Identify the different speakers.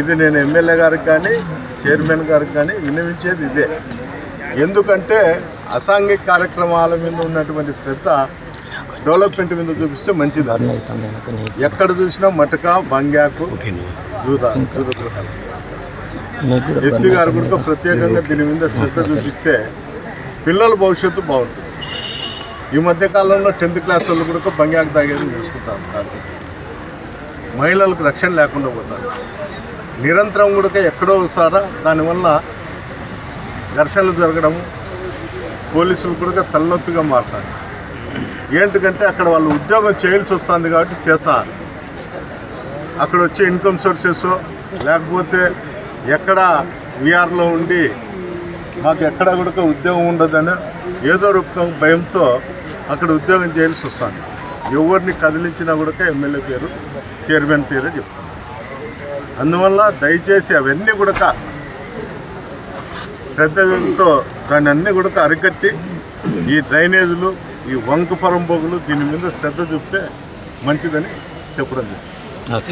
Speaker 1: ఇది నేను ఎమ్మెల్యే గారికి కానీ చైర్మన్ గారికి కానీ విన్నవించేది ఇదే. ఎందుకంటే అసాంఘిక కార్యక్రమాల మీద ఉన్నటువంటి శ్రద్ధ డెవలప్మెంట్ మీద చూపిస్తే మంచిది. ఎక్కడ చూసినా మటక బంగ్యాకు జూద జూద గృహాలు. ఎస్పీ గారు కూడా ప్రత్యేకంగా దీని మీద శ్రద్ధ చూపించే పిల్లల భవిష్యత్తు బాగుంటుంది. ఈ మధ్య కాలంలో టెన్త్ క్లాస్ వాళ్ళు కూడా బంగ్యాకు తాగేది చూసుకుంటారు. మహిళలకు రక్షణ లేకుండా పోతారు. నిరంతరం కూడా ఎక్కడో సారా దానివల్ల ఘర్షణలు జరగడం పోలీసులు కూడా తలనొప్పిగా మారుతారు. ఏంటికంటే అక్కడ వాళ్ళు ఉద్యోగం చేయాల్సి వస్తుంది కాబట్టి చేస్తారు అక్కడ వచ్చే ఇన్కమ్ సోర్సెస్ లేకపోతే ఎక్కడ విఆర్లో ఉండి మాకు ఎక్కడ కూడా ఉద్యోగం ఉండదని ఏదో రూపం భయంతో అక్కడ ఉద్యోగం చేయాల్సి వస్తుంది. ఎవరిని కదిలించినా కూడా ఎమ్మెల్యే పేరు చైర్మన్ పేరే చెప్తాను. అందువల్ల దయచేసి అవన్నీ కూడా శ్రద్ధతో దాన్ని అన్ని కూడా అరికట్టి ఈ డ్రైనేజీలు ఈ వంక పరంబోగులు దీని మీద శ్రద్ధ చూపితే మంచిదని చెప్పడం జరిగింది